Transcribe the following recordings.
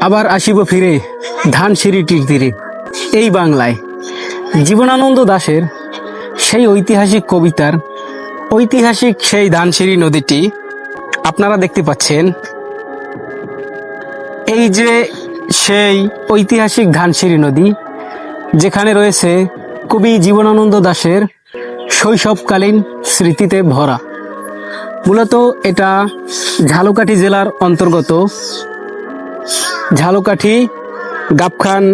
আবার আসিব ফিরে ধানসিঁড়িটির তীরে। এই বাংলায় জীবনানন্দ দাশের সেই ঐতিহাসিক কবিতার ঐতিহাসিক সেই ধানসিঁড়ি নদীটি আপনারা দেখতে পাচ্ছেন। এই যে সেই ঐতিহাসিক ধানসিঁড়ি নদী, যেখানে রয়েছে কবি জীবনানন্দ দাশের শৈশবকালীন স্মৃতিতে ভরা। মূলত এটা ঝালকাঠি জেলার অন্তর্গত ঝালকাঠি, গাবখান,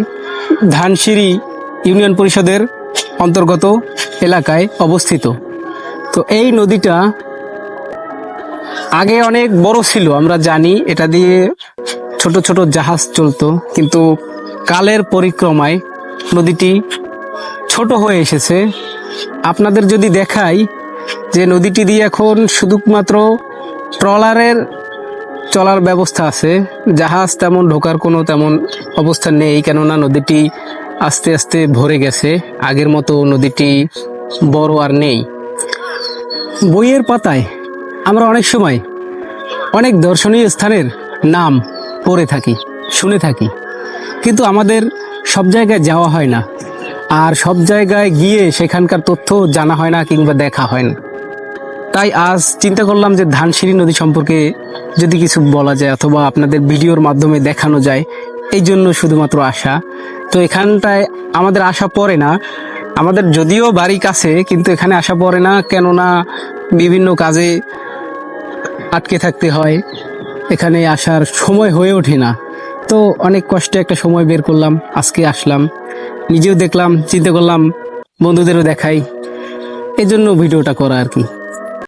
ধানসিঁড়ি ইউনিয়ন পরিষদের অন্তর্গত এলাকায় অবস্থিত। তো এই নদীটা আগে অনেক বড় ছিল, আমরা জানি, এটা দিয়ে ছোট ছোট জাহাজ চলতো, কিন্তু কালের পরিক্রমায় নদীটি ছোট হয়ে এসেছে। আপনাদের যদি দেখাই যে নদীটি দিয়ে এখন শুধুমাত্র ট্রলারের চলার ব্যবস্থা আছে। জাহাজ তেমন ঢোকার কোনো তেমন অবস্থা নেই, কেননা নদীটি আস্তে আস্তে ভরে গেছে। আগের মতো নদীটি বড় আর নেই। বইয়ের পাতায় আমরা অনেক সময় অনেক দর্শনীয় স্থানের নাম পড়ে থাকি, শুনে থাকি। কিন্তু আমাদের সব জায়গায় যাওয়া হয় না। আর সব জায়গায় গিয়ে সেখানকার তথ্য জানা হয় না কিংবা দেখা হয় না। তাই আজ চিন্তা করলাম যে ধানসিঁড়ি নদী সম্পর্কে যদি কিছু বলা যায় অথবা আপনাদের ভিডিওর মাধ্যমে দেখানো যায়, এই জন্য শুধুমাত্র আশা। তো এখানটায় আমাদের আশা পড়ে না। আমাদের যদিও বাড়ি কাছে, কিন্তু এখানে আসা পড়ে না, কেননা বিভিন্ন কাজে আটকে থাকতে হয়। এখানে আসার সময় হয়ে ওঠে না। তো অনেক কষ্টে একটা সময় বের করলাম, আজকে আসলাম। নিজেও দেখলাম, চিন্তা করলাম, বন্ধুদেরও দেখাই। এই জন্য ভিডিওটা করা আর কি।